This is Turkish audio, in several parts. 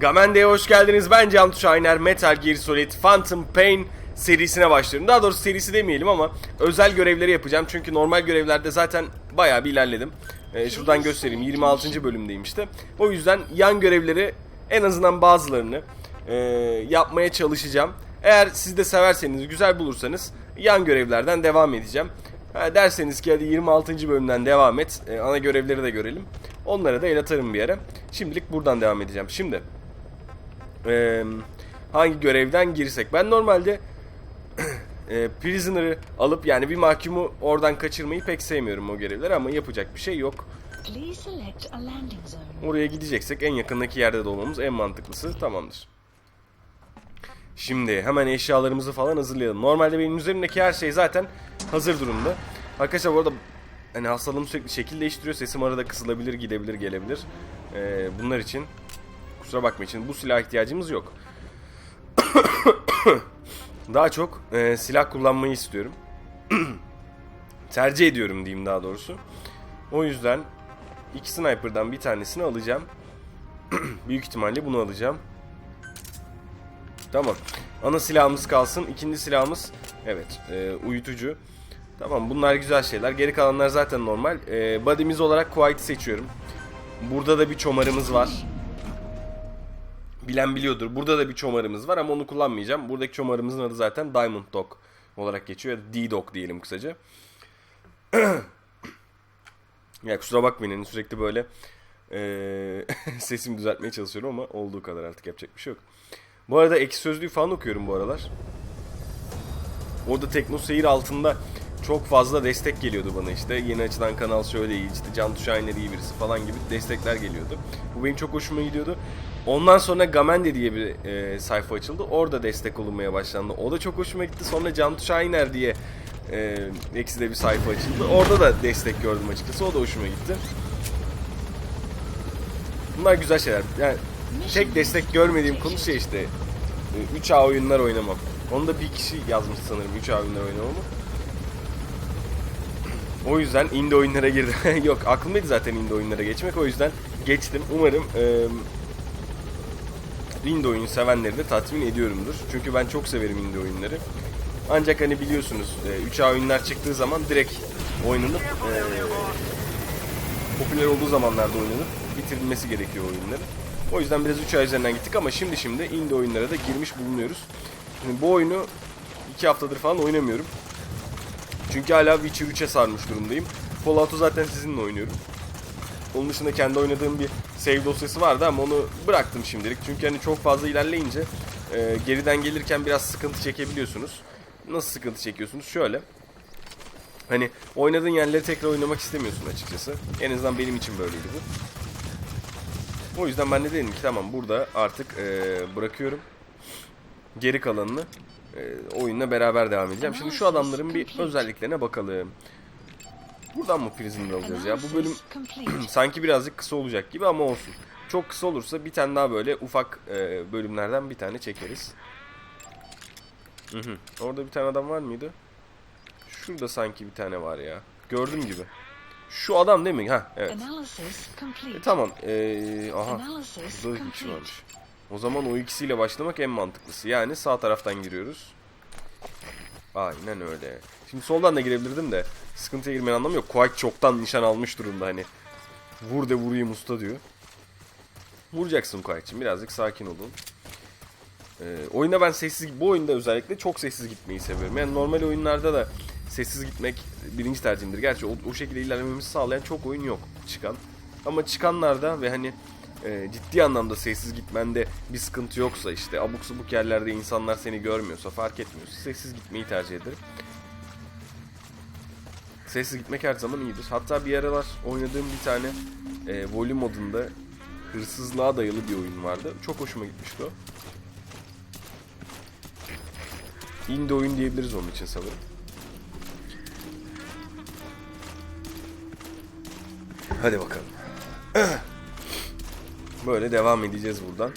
Gamende'ye hoş geldiniz. Ben Can Şahiner. Metal Gear Solid Phantom Pain serisine başlıyorum. Daha doğrusu serisi demeyelim ama özel görevleri yapacağım. Çünkü normal görevlerde zaten bayağı bir ilerledim. Ee, şuradan göstereyim. 26. bölümdeyim işte. O yüzden yan görevleri en azından bazılarını e, yapmaya çalışacağım. Eğer siz de severseniz, güzel bulursanız yan görevlerden devam edeceğim. Ha, derseniz ki hadi 26. bölümden devam et. e, ana görevleri de görelim. Onlara da el atarım bir yere. Şimdilik buradan devam edeceğim. Şimdi e, hangi görevden girsek? Ben normalde e, prisoner'ı alıp yani bir mahkumu oradan kaçırmayı pek sevmiyorum o görevleri ama yapacak bir şey yok. Oraya gideceksek en yakındaki yerde de olmamız en mantıklısı tamamdır. Şimdi hemen eşyalarımızı falan hazırlayalım. Normalde benim üzerimdeki her şey zaten hazır durumda. Arkadaşlar bu arada hani hastalığım sürekli şekil değiştiriyor. Sesim arada kısılabilir, gidebilir, gelebilir. Ee, bunlar için kusura bakmayın. Şimdi bu silah ihtiyacımız yok. Daha çok e, silah kullanmayı istiyorum. Tercih ediyorum diyeyim daha doğrusu. O yüzden iki sniper'dan bir tanesini alacağım. Büyük ihtimalle bunu alacağım. Tamam. Ana silahımız kalsın. İkinci silahımız evet e, uyutucu. Tamam bunlar güzel şeyler. Geri kalanlar zaten normal. E, body'miz olarak Quiet'i seçiyorum. Burada da bir çomarımız var. Bilen biliyordur. Burada da bir çomarımız var ama onu kullanmayacağım. Buradaki çomarımızın adı zaten Diamond Dog olarak geçiyor. D-Dog diyelim kısaca. ya kusura bakmayın hani sürekli böyle eee sesimi düzeltmeye çalışıyorum ama olduğu kadar artık yapacak bir şey yok. Bu arada ek sözlüğü falan okuyorum bu aralar. Orada Tekno Seyir altında çok fazla destek geliyordu bana işte. Yeni açılan kanal şöyle iyi, işte Can Tuşayner iyi birisi falan gibi destekler geliyordu. Bu benim çok hoşuma gidiyordu. Ondan sonra Gamende diye bir e, sayfa açıldı. Orada destek olunmaya başlandı. O da çok hoşuma gitti. Sonra Can Tuşayner diye e, eksi de bir sayfa açıldı. Orada da destek gördüm açıkçası. O da hoşuma gitti. Bunlar güzel şeyler. Yani tek destek görmediğim konu şey işte e, 3A oyunlar oynamam. Onu da bir kişi yazmış sanırım 3A oyunlar oynamamı. O yüzden indie oyunlara girdim. Yok aklımdaydı zaten indie oyunlara geçmek. O yüzden geçtim. Umarım e, indie oyun sevenleri de tatmin ediyorumdur. Çünkü ben çok severim indie oyunları. Ancak hani biliyorsunuz e, 3A oyunlar çıktığı zaman direkt oynanıp e, popüler olduğu zamanlarda oynanıp bitirilmesi gerekiyor oyunların. O yüzden biraz 3 ay üzerinden gittik ama şimdi şimdi indie oyunlara da girmiş bulunuyoruz. Şimdi bu oyunu 2 haftadır falan oynamıyorum. Çünkü hala Witcher 3'e sarmış durumdayım. Fallout'u zaten sizinle oynuyorum. Onun dışında kendi oynadığım bir save dosyası vardı ama onu bıraktım şimdilik. Çünkü hani çok fazla ilerleyince e, geriden gelirken biraz sıkıntı çekebiliyorsunuz. Nasıl sıkıntı çekiyorsunuz? Şöyle. Hani oynadığın yerleri tekrar oynamak istemiyorsun açıkçası. En azından benim için böyleydi bu. O yüzden ben de dedim ki tamam burada artık e, bırakıyorum. Geri kalanını e, oyunla beraber devam edeceğim. Şimdi şu adamların bir özelliklerine bakalım. Buradan mı prisoner alacağız ya? Bu bölüm sanki birazcık kısa olacak gibi ama olsun. Çok kısa olursa bir tane daha böyle ufak e, bölümlerden bir tane çekeriz. Hı hı. Orada bir tane adam var mıydı? Şurada sanki bir tane var ya. Gördüm gibi. Şu adam değil mi? Ha evet. E, tamam. Ee, aha. Burada iki kişi varmış. O zaman o ikisiyle başlamak en mantıklısı. Yani sağ taraftan giriyoruz. Aynen öyle. Şimdi soldan da girebilirdim de sıkıntıya girmenin anlamı yok. Quake çoktan nişan almış durumda hani. Vur de vurayım usta diyor. Vuracaksın Quake'cim. Birazcık sakin olun. Ee, oyuna ben sessiz, bu oyunda özellikle çok sessiz gitmeyi seviyorum. Yani normal oyunlarda da sessiz gitmek birinci tercihimdir. Gerçi o, o şekilde ilerlememizi sağlayan çok oyun yok çıkan. Ama çıkanlarda ve hani e, ciddi anlamda sessiz gitmende bir sıkıntı yoksa işte abuk subuk yerlerde insanlar seni görmüyorsa fark etmiyorsa sessiz gitmeyi tercih ederim. Sessiz gitmek her zaman iyidir. Hatta bir aralar oynadığım bir tane e, volüm modunda hırsızlığa dayalı bir oyun vardı. Çok hoşuma gitmişti o. Indie oyun diyebiliriz onun için sanırım. Hadi bakalım. Böyle devam edeceğiz buradan.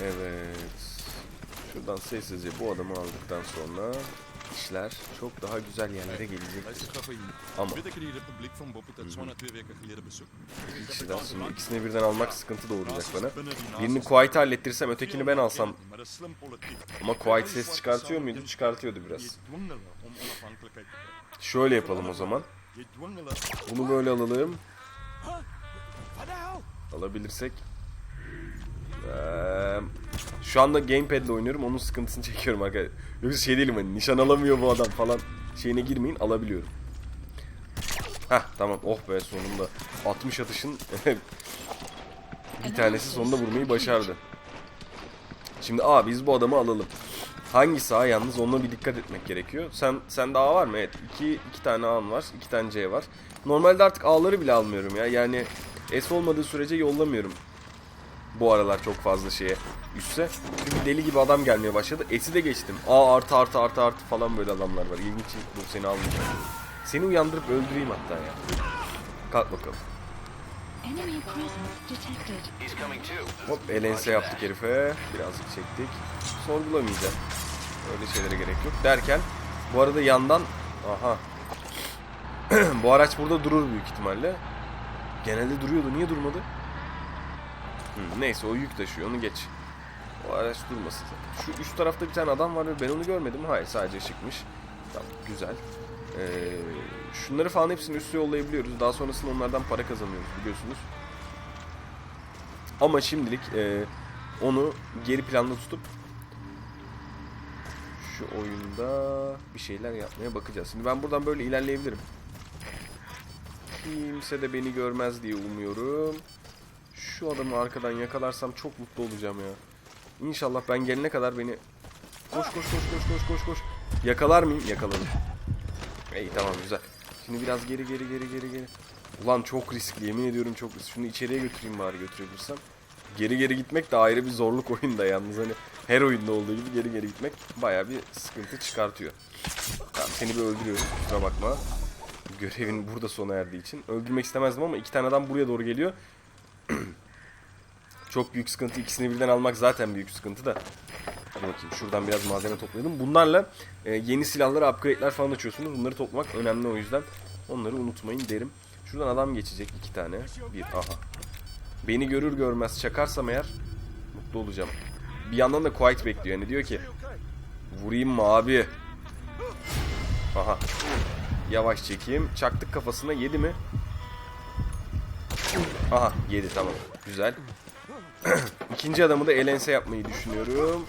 Evet. Şuradan sessizce bu adamı aldıktan sonra işler çok daha güzel yerlere gelecek. Luister graag van je. Ama kişiler şimdi ikisini birden almak sıkıntı doğuracak bana. Birini Kuwait'i hallettirsem ötekini ben alsam ama Kuwait ses çıkartıyor muydu? Çıkartıyordu biraz. Şöyle yapalım o zaman. Bunu böyle alalım. Alabilirsek. Eee, şu anda gamepad'le oynuyorum. Onun sıkıntısını çekiyorum arkadaşlar. Yoksa şey değilim hani nişan alamıyor bu adam falan. Şeyine girmeyin alabiliyorum. Heh tamam oh be sonunda. 60 atışın bir tanesi sonunda vurmayı başardı. Şimdi A biz bu adamı alalım. Hangisi A yalnız ona bir dikkat etmek gerekiyor. Sen sende A var mı? Evet. iki, iki tane A'm var. iki tane C var. Normalde artık A'ları bile almıyorum ya. Yani S olmadığı sürece yollamıyorum. Bu aralar çok fazla şeye üsse. Çünkü deli gibi adam gelmeye başladı. S'i de geçtim. A artı artı artı artı falan böyle adamlar var. İlginç bu seni almayacak. Seni uyandırıp öldüreyim hatta ya. Kalk bakalım. Enemy presence detected. Hop elense yaptık herife. Birazcık çektik. Sorgulamayacağım. Öyle şeylere gerek yok. Derken bu arada yandan aha. bu araç burada durur büyük ihtimalle. Genelde duruyordu. Niye durmadı? Neyse o yük taşıyor. Onu geç. O araç durmasın zaten. Şu üst tarafta bir tane adam var ve ben onu görmedim. Hayır sadece ışıkmış. Tamam güzel. Ee, şunları falan hepsini üste yollayabiliyoruz. Daha sonrasında onlardan para kazanıyoruz biliyorsunuz. Ama şimdilik e, onu geri planda tutup şu oyunda bir şeyler yapmaya bakacağız. Şimdi ben buradan böyle ilerleyebilirim. Kimse de beni görmez diye umuyorum. Şu adamı arkadan yakalarsam çok mutlu olacağım ya. İnşallah ben gelene kadar beni... Koş koş koş koş koş koş koş. Yakalar mıyım? Yakaladım. İyi tamam güzel. Şimdi biraz geri geri geri geri geri. Ulan çok riskli yemin ediyorum çok riskli. Şunu içeriye götüreyim bari götürebilirsem. Geri geri gitmek de ayrı bir zorluk oyunda yalnız hani her oyunda olduğu gibi geri geri gitmek baya bir sıkıntı çıkartıyor. Tamam seni bir öldürüyorum kusura bakma. Görevin burada sona erdiği için. Öldürmek istemezdim ama iki tane adam buraya doğru geliyor. Çok büyük sıkıntı. ikisini birden almak zaten büyük sıkıntı da. Bakayım şuradan biraz malzeme toplayalım. Bunlarla e, yeni silahları, upgrade'ler falan açıyorsunuz. Bunları toplamak önemli o yüzden. Onları unutmayın derim. Şuradan adam geçecek iki tane. Bir aha. Beni görür görmez çakarsam eğer mutlu olacağım. Bir yandan da Quiet bekliyor. Yani diyor ki vurayım mı abi? Aha. Yavaş çekeyim. Çaktık kafasına yedi mi? Aha yedi tamam. Güzel. İkinci adamı da elense yapmayı düşünüyorum.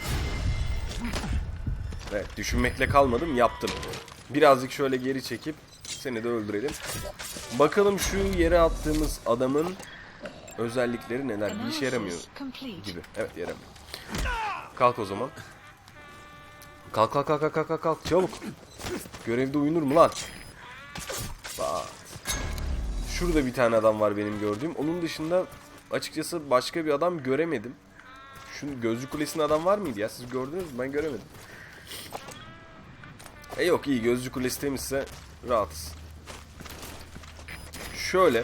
Evet düşünmekle kalmadım yaptım. Birazcık şöyle geri çekip seni de öldürelim. Bakalım şu yere attığımız adamın özellikleri neler? Bir işe yaramıyor gibi. Evet yaramıyor. Kalk o zaman. Kalk kalk kalk kalk kalk kalk çabuk. Görevde uyunur mu lan? Bak. Şurada bir tane adam var benim gördüğüm. Onun dışında açıkçası başka bir adam göremedim. Şu gözlü kulesinde adam var mıydı ya? Siz gördünüz mü? Ben göremedim. E yok iyi gözlü kulesi temizse rahatız. Şöyle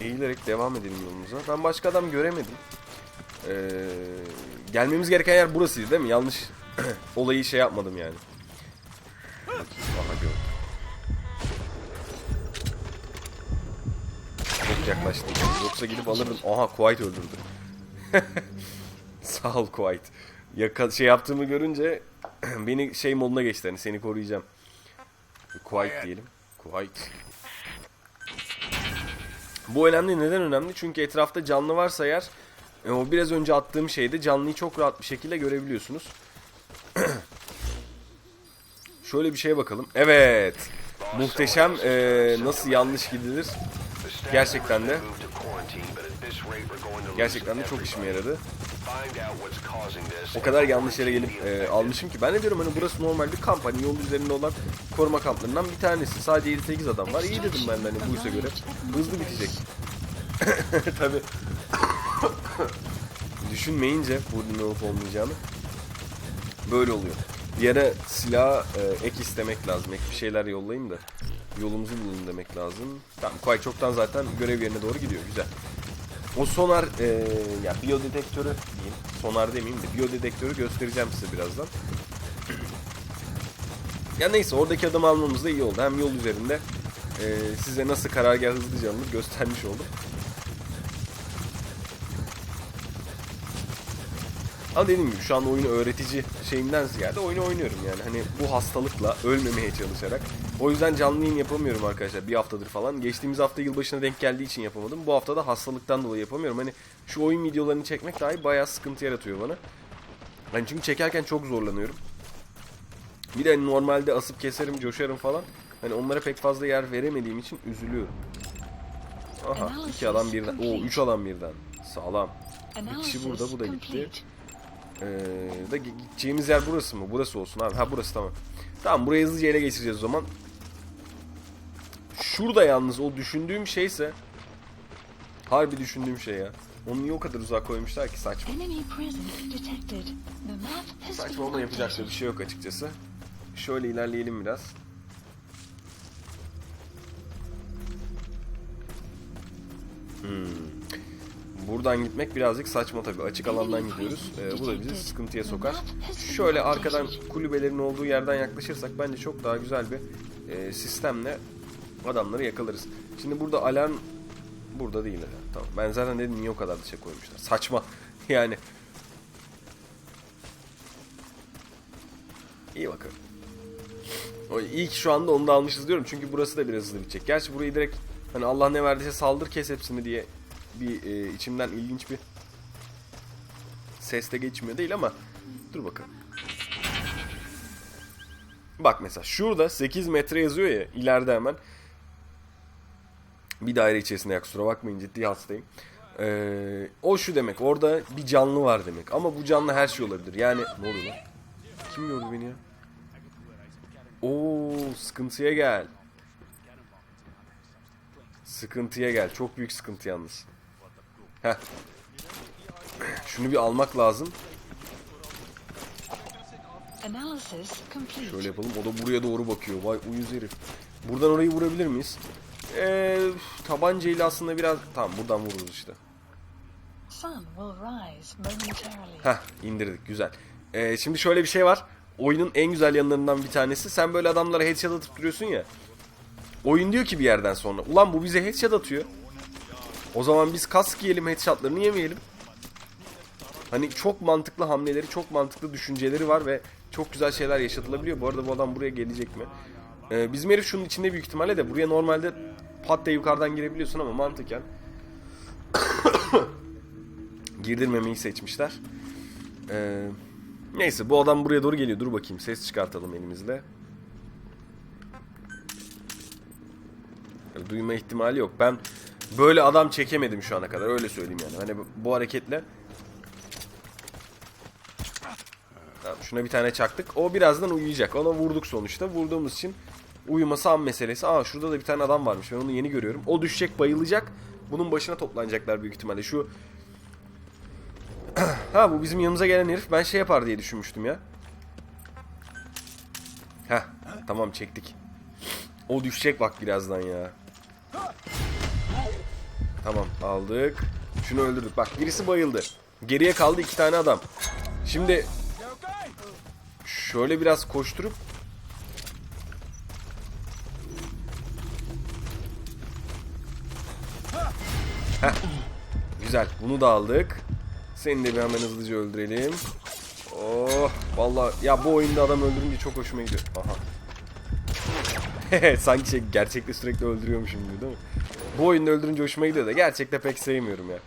eğilerek devam edelim yolumuza. Ben başka adam göremedim. Ee, gelmemiz gereken yer burasıydı değil mi? Yanlış olayı şey yapmadım yani. Yaklaştım. Yoksa gidip alırdım. Aha Kuwait öldürdü. Sağ ol Kuwait. Yaka şey yaptığımı görünce beni şey moduna geçti hani seni koruyacağım. Kuwait diyelim. Kuwait. Bu önemli. Neden önemli? Çünkü etrafta canlı varsa eğer e, o biraz önce attığım şeyde canlıyı çok rahat bir şekilde görebiliyorsunuz. Şöyle bir şeye bakalım. Evet. Muhteşem e, nasıl yanlış gidilir. Gerçekten de gerçekten de çok işime yaradı. O kadar yanlış yere gelip e, almışım ki ben de diyorum hani burası normal bir kamp hani yol üzerinde olan koruma kamplarından bir tanesi. Sadece 7-8 adam var. İyi dedim ben de hani bu işe göre. Hızlı bitecek. Tabi. Düşünmeyince burada ne olup olmayacağını böyle oluyor. Bir ara silah e, ek istemek lazım. Ek bir şeyler yollayayım da yolumuzu bulalım demek lazım. Tamam Kuay çoktan zaten görev yerine doğru gidiyor. Güzel. O sonar e, ya biyodetektörü diyeyim. Sonar demeyeyim de biyodetektörü göstereceğim size birazdan. Ya neyse oradaki adamı almamız da iyi oldu. Hem yol üzerinde e, size nasıl karargah hızlıca alınır göstermiş oldum. Ama dediğim gibi şu an oyunu öğretici şeyinden ziyade oyunu oynuyorum yani. Hani bu hastalıkla ölmemeye çalışarak. O yüzden canlı yayın yapamıyorum arkadaşlar bir haftadır falan. Geçtiğimiz hafta yılbaşına denk geldiği için yapamadım. Bu hafta da hastalıktan dolayı yapamıyorum. Hani şu oyun videolarını çekmek dahi bayağı sıkıntı yaratıyor bana. Hani çünkü çekerken çok zorlanıyorum. Bir de hani normalde asıp keserim, coşarım falan. Hani onlara pek fazla yer veremediğim için üzülüyorum. Aha iki adam birden. Oo üç adam birden. Sağlam. Bir kişi burada, bu da gitti. Ee, da gi- gideceğimiz yer burası mı? Burası olsun abi. Ha burası tamam. Tamam burayı hızlıca ele geçireceğiz o zaman. Şurada yalnız o düşündüğüm şeyse Harbi düşündüğüm şey ya. Onu niye o kadar uzağa koymuşlar ki saçma. Saçma ama yapacak bir şey yok açıkçası. Şöyle ilerleyelim biraz. Hmm. Buradan gitmek birazcık saçma tabii. Açık alandan gidiyoruz. Ee, bu da bizi sıkıntıya sokar. Şöyle arkadan kulübelerin olduğu yerden yaklaşırsak bence çok daha güzel bir e, sistemle adamları yakalarız. Şimdi burada alarm burada değil. Tamam. Ben zaten dedim niye o kadar dışa koymuşlar. Saçma. Yani İyi bakalım. O iyi ki şu anda onu da almışız diyorum çünkü burası da biraz hızlı bitecek. Gerçi burayı direkt hani Allah ne verdiyse saldır kes hepsini diye bir e, içimden ilginç bir ses de geçmiyor değil ama dur bakalım. Bak mesela şurada 8 metre yazıyor ya ileride hemen. Bir daire içerisinde ya kusura bakmayın ciddi hastayım. Ee, o şu demek orada bir canlı var demek ama bu canlı her şey olabilir. Yani ne oluyor lan? Kim gördü beni ya? Oo sıkıntıya gel. Sıkıntıya gel. Çok büyük sıkıntı yalnız. Heh. Şunu bir almak lazım. Şöyle yapalım. O da buraya doğru bakıyor. Vay uyuz herif. Buradan orayı vurabilir miyiz? Ee, tabancayla aslında biraz... Tamam buradan vururuz işte. Heh indirdik güzel. Ee, şimdi şöyle bir şey var. Oyunun en güzel yanlarından bir tanesi. Sen böyle adamlara headshot atıp duruyorsun ya. Oyun diyor ki bir yerden sonra. Ulan bu bize headshot atıyor. O zaman biz kask yiyelim headshotlarını yemeyelim. Hani çok mantıklı hamleleri, çok mantıklı düşünceleri var ve çok güzel şeyler yaşatılabiliyor. Bu arada bu adam buraya gelecek mi? Ee, bizim herif şunun içinde büyük ihtimalle de buraya normalde pat diye yukarıdan girebiliyorsun ama mantıken girdirmemeyi seçmişler. Ee, neyse bu adam buraya doğru geliyor. Dur bakayım ses çıkartalım elimizle. Duyma ihtimali yok. Ben böyle adam çekemedim şu ana kadar. Öyle söyleyeyim yani. Hani bu, hareketle Tamam, şuna bir tane çaktık. O birazdan uyuyacak. Ona vurduk sonuçta. Vurduğumuz için uyuması an meselesi. Aa şurada da bir tane adam varmış. Ben onu yeni görüyorum. O düşecek, bayılacak. Bunun başına toplanacaklar büyük ihtimalle. Şu ha bu bizim yanımıza gelen herif ben şey yapar diye düşünmüştüm ya. Heh tamam çektik. O düşecek bak birazdan ya. Tamam aldık. Şunu öldürdük. Bak birisi bayıldı. Geriye kaldı iki tane adam. Şimdi şöyle biraz koşturup Heh. Güzel. Bunu da aldık. Seni de bir hemen hızlıca öldürelim. Oh vallahi ya bu oyunda adam öldürünce çok hoşuma gidiyor. Aha. Sanki şey gerçekte sürekli öldürüyormuşum gibi değil mi? Bu oyunda öldürünce hoşuma gidiyor da gerçekte pek sevmiyorum ya.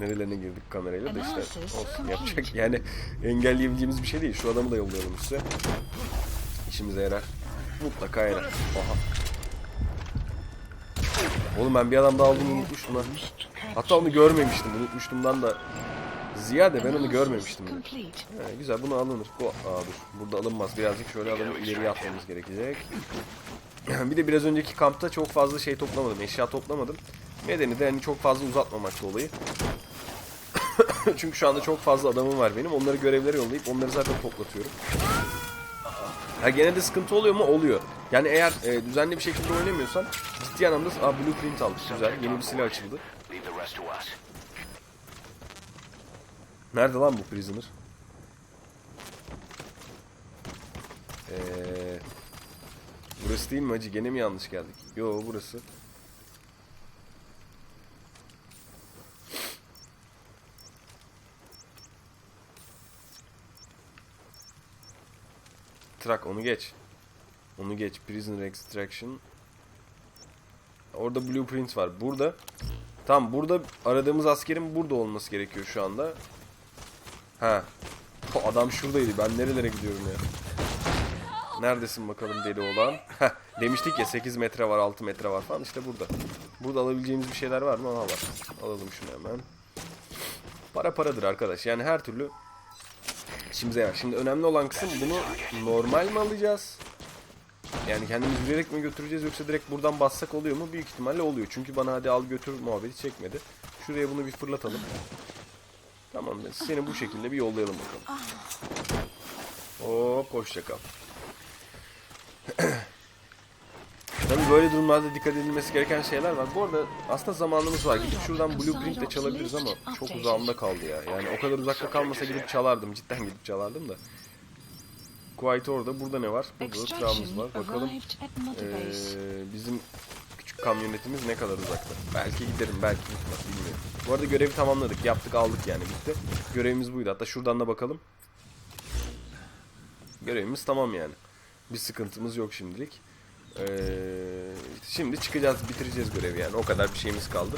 Nerelerine girdik kamerayla da işte olsun yapacak yani engelleyebileceğimiz bir şey değil. Şu adamı da yollayalım size. İşimize yarar. Mutlaka yarar. Aha. Oğlum ben bir adam daha aldığımı unutmuştum lan. Hatta onu görmemiştim. Unutmuştumdan da ziyade ben onu görmemiştim. bile. He, güzel bunu alınır. Bu, aa dur. Burada alınmaz. Birazcık şöyle adamı ileriye atmamız gerekecek. bir de biraz önceki kampta çok fazla şey toplamadım. Eşya toplamadım. Nedeni de hani çok fazla uzatmamakta olayı. Çünkü şu anda çok fazla adamım var benim. Onları görevlere yollayıp onları zaten toplatıyorum. Ha gene de sıkıntı oluyor mu? Oluyor. Yani eğer e, düzenli bir şekilde oynamıyorsan ciddi anlamda aa, blueprint aldık. Güzel. Yeni bir silah açıldı. Nerede lan bu prisoner? Ee, burası değil mi hacı? Gene mi yanlış geldik? Yo burası. Truck onu geç. Onu geç. Prisoner Extraction. Orada blueprint var. Burada. Tam burada aradığımız askerin burada olması gerekiyor şu anda. Ha. O adam şuradaydı. Ben nerelere gidiyorum ya? Neredesin bakalım deli olan? Demiştik ya 8 metre var 6 metre var falan işte burada. Burada alabileceğimiz bir şeyler var mı? Aha var. Alalım şunu hemen. Para paradır arkadaş. Yani her türlü işimize yarar. Şimdi önemli olan kısım bunu normal mi alacağız? Yani kendimiz yürüyerek mi götüreceğiz yoksa direkt buradan bassak oluyor mu? Büyük ihtimalle oluyor. Çünkü bana hadi al götür muhabbeti çekmedi. Şuraya bunu bir fırlatalım. Tamam seni bu şekilde bir yollayalım bakalım. Hop hoşça kal. Tabii böyle durumlarda dikkat edilmesi gereken şeyler var. Bu arada aslında zamanımız var. Gidip şuradan blueprint de çalabiliriz ama çok uzağımda kaldı ya. Yani o kadar uzakta kalmasa gidip çalardım. Cidden gidip çalardım da. Kuwait orada. Burada ne var? Burada Extraction var. Bakalım ee, bizim küçük kamyonetimiz ne kadar uzakta. Belki giderim, belki gitmez bilmiyorum. Bu arada görevi tamamladık. Yaptık, aldık yani bitti. Görevimiz buydu. Hatta şuradan da bakalım. Görevimiz tamam yani. Bir sıkıntımız yok şimdilik. Ee, şimdi çıkacağız, bitireceğiz görevi yani. O kadar bir şeyimiz kaldı.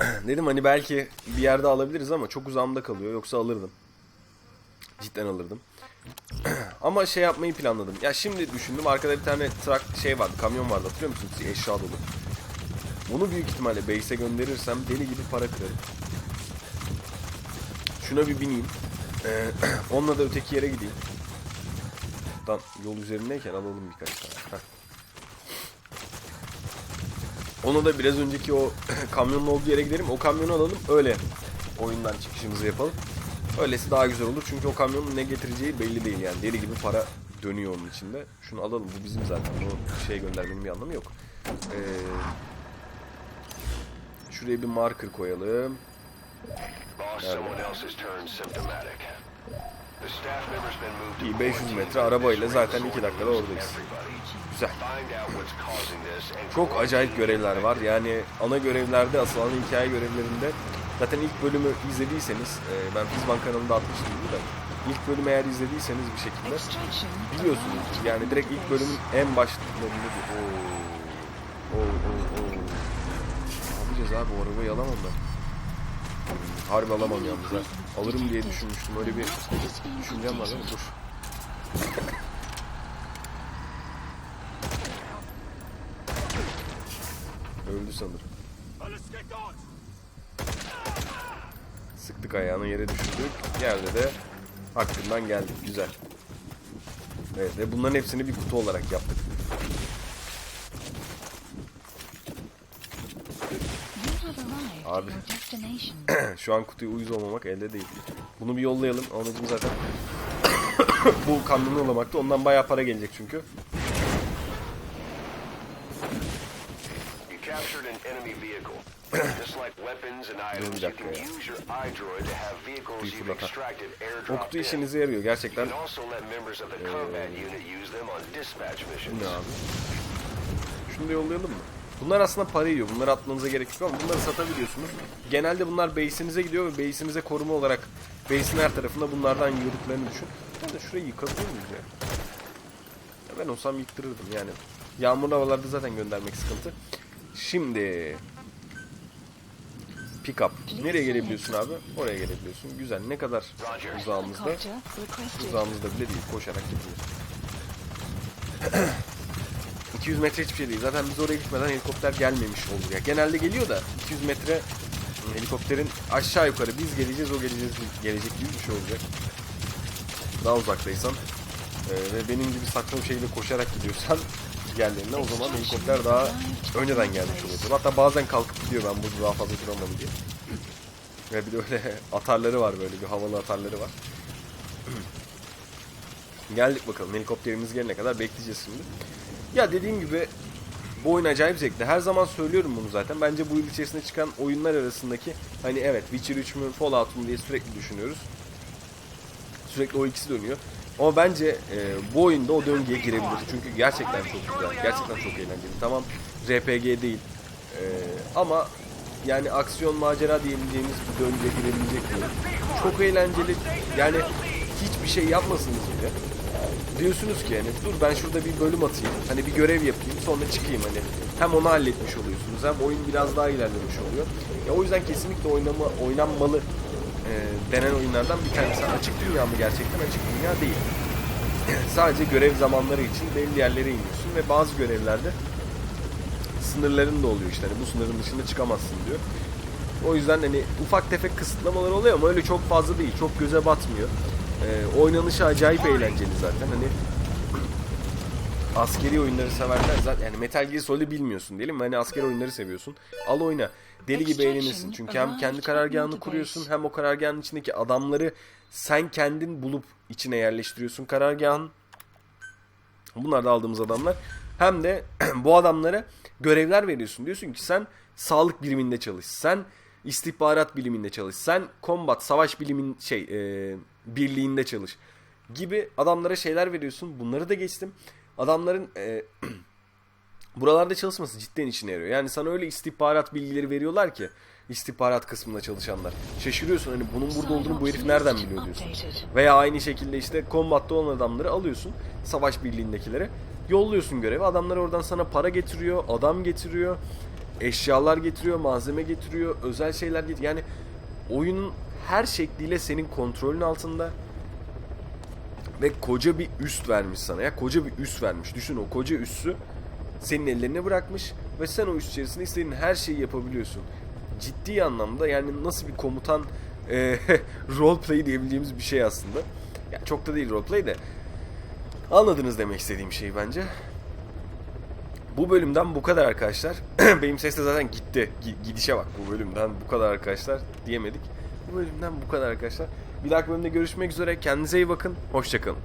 Dedim hani belki bir yerde alabiliriz ama çok uzağımda kalıyor. Yoksa alırdım. Cidden alırdım. ama şey yapmayı planladım. Ya şimdi düşündüm arkada bir tane truck şey vardı, kamyon vardı hatırlıyor musunuz? Eşya dolu. Bunu büyük ihtimalle base'e gönderirsem deli gibi para kırarım. Şuna bir bineyim. Ee, onunla da öteki yere gideyim. Buradan yol üzerindeyken alalım birkaç tane. Heh. Onu da biraz önceki o kamyonun olduğu yere gidelim. O kamyonu alalım. Öyle oyundan çıkışımızı yapalım. Öylesi daha güzel olur. Çünkü o kamyonun ne getireceği belli değil yani. Deli gibi para dönüyor onun içinde. Şunu alalım. Bu bizim zaten. Bunu şey göndermenin bir anlamı yok. Ee, şuraya bir marker koyalım. Boss, someone else has turned symptomatic. The staff member's been moved to İyi 500 quarantine metre arabayla zaten reason. 2 dakikada oradayız. Güzel. Çok acayip görevler var. Yani ana görevlerde, asıl ana hikaye görevlerinde zaten ilk bölümü izlediyseniz, e, ben Fizban kanalında atmıştım bunu da. İlk bölümü eğer izlediyseniz bir şekilde biliyorsunuz. Yani direkt ilk bölümün en başlarında bir Oo. Oo, oo, oo. Ne yapacağız abi? O arabayı alamam ben. Harbi alamam yalnız ha. Alırım diye düşünmüştüm. Öyle bir düşüncem var ama dur. Öldü sanırım. Sıktık ayağını yere düşürdük. Yerde de hakkından geldik. Güzel. Evet ve bunların hepsini bir kutu olarak yaptık. Abi. Şu an kutuya uyuz olmamak elde değil. Bunu bir yollayalım. Amacım zaten bu kamyonu yollamakta. Ondan bayağı para gelecek çünkü. Dur bir dakika ya. Bir fırlata. O kutu in. işinize yarıyor gerçekten. missions. Ne abi? Şunu da yollayalım mı? Bunlar aslında para yiyor. Bunları atmanıza gerek yok ama bunları satabiliyorsunuz. Genelde bunlar base'inize gidiyor ve base'inize koruma olarak base'in her tarafında bunlardan yiyorduklarını düşün. Ben de şurayı yıkabiliyor muyuz ya? ya? Ben olsam yıktırırdım yani. Yağmurlu havalarda zaten göndermek sıkıntı. Şimdi pick up. Nereye gelebiliyorsun abi? Oraya gelebiliyorsun. Güzel. Ne kadar uzağımızda? Uzağımızda bile değil. Koşarak gidiyor. 200 metre hiçbir şey değil. Zaten biz oraya gitmeden helikopter gelmemiş olur ya. Genelde geliyor da 200 metre helikopterin aşağı yukarı biz geleceğiz o geleceğiz gelecek gibi bir şey olacak. Daha uzaktaysan e, ve benim gibi saçma bir şekilde koşarak gidiyorsan yerlerine o zaman helikopter daha önceden gelmiş oluyor. Hatta bazen kalkıp gidiyor ben burada daha fazla duramam diye. Ve bir de öyle atarları var böyle bir havalı atarları var. Geldik bakalım helikopterimiz gelene kadar bekleyeceğiz şimdi. Ya dediğim gibi bu oyun acayip zevkli. Her zaman söylüyorum bunu zaten. Bence bu yıl içerisinde çıkan oyunlar arasındaki hani evet Witcher 3 mü Fallout mu diye sürekli düşünüyoruz. Sürekli o ikisi dönüyor. Ama bence e, bu oyunda o döngüye girebilir. Çünkü gerçekten çok güzel. Gerçekten çok eğlenceli. Tamam RPG değil. E, ama yani aksiyon macera diyebileceğimiz bir döngüye girebilecek bir. Çok eğlenceli. Yani hiçbir şey yapmasınız bile. Diyorsunuz ki yani dur ben şurada bir bölüm atayım. Hani bir görev yapayım sonra çıkayım hani. Hem onu halletmiş oluyorsunuz hem oyun biraz daha ilerlemiş oluyor. Ya o yüzden kesinlikle oynama, oynanmalı e, denen oyunlardan bir tanesi. Açık dünya mı gerçekten açık dünya değil. Sadece görev zamanları için belli yerlere iniyorsun ve bazı görevlerde sınırların da oluyor işte. Hani bu sınırın dışında çıkamazsın diyor. O yüzden hani ufak tefek kısıtlamalar oluyor ama öyle çok fazla değil. Çok göze batmıyor. Ee, oynanışı acayip eğlenceli zaten. Hani askeri oyunları severler zaten yani Metal Gear Solid'i bilmiyorsun diyelim? Hani askeri oyunları seviyorsun. Al oyna. Deli gibi eğlenirsin. Çünkü hem kendi karargahını kuruyorsun hem o karargahın içindeki adamları sen kendin bulup içine yerleştiriyorsun karargahın. Bunlar da aldığımız adamlar. Hem de bu adamlara görevler veriyorsun. Diyorsun ki sen sağlık biliminde çalış. Sen istihbarat biliminde çalış. Sen combat, savaş bilimin şey e, birliğinde çalış. Gibi adamlara şeyler veriyorsun. Bunları da geçtim. Adamların e, buralarda çalışması cidden işine yarıyor. Yani sana öyle istihbarat bilgileri veriyorlar ki istihbarat kısmında çalışanlar. Şaşırıyorsun hani bunun burada olduğunu bu herif nereden biliyor diyorsun. Veya aynı şekilde işte kombatta olan adamları alıyorsun. Savaş birliğindekileri. Yolluyorsun görevi. Adamlar oradan sana para getiriyor. Adam getiriyor. Eşyalar getiriyor. Malzeme getiriyor. Özel şeyler getiriyor. Yani oyunun her şekliyle senin kontrolün altında. Ve koca bir üst vermiş sana ya. Koca bir üst vermiş. Düşün o koca üssü senin ellerine bırakmış. Ve sen o üst içerisinde istediğin her şeyi yapabiliyorsun. Ciddi anlamda yani nasıl bir komutan e, roleplay diyebileceğimiz bir şey aslında. Ya çok da değil roleplay de. Anladınız demek istediğim şeyi bence. Bu bölümden bu kadar arkadaşlar. Benim ses de zaten gitti. Gi- gidişe bak bu bölümden bu kadar arkadaşlar diyemedik. Bu bölümden bu kadar arkadaşlar. Bir dahaki bölümde görüşmek üzere. Kendinize iyi bakın. Hoşçakalın.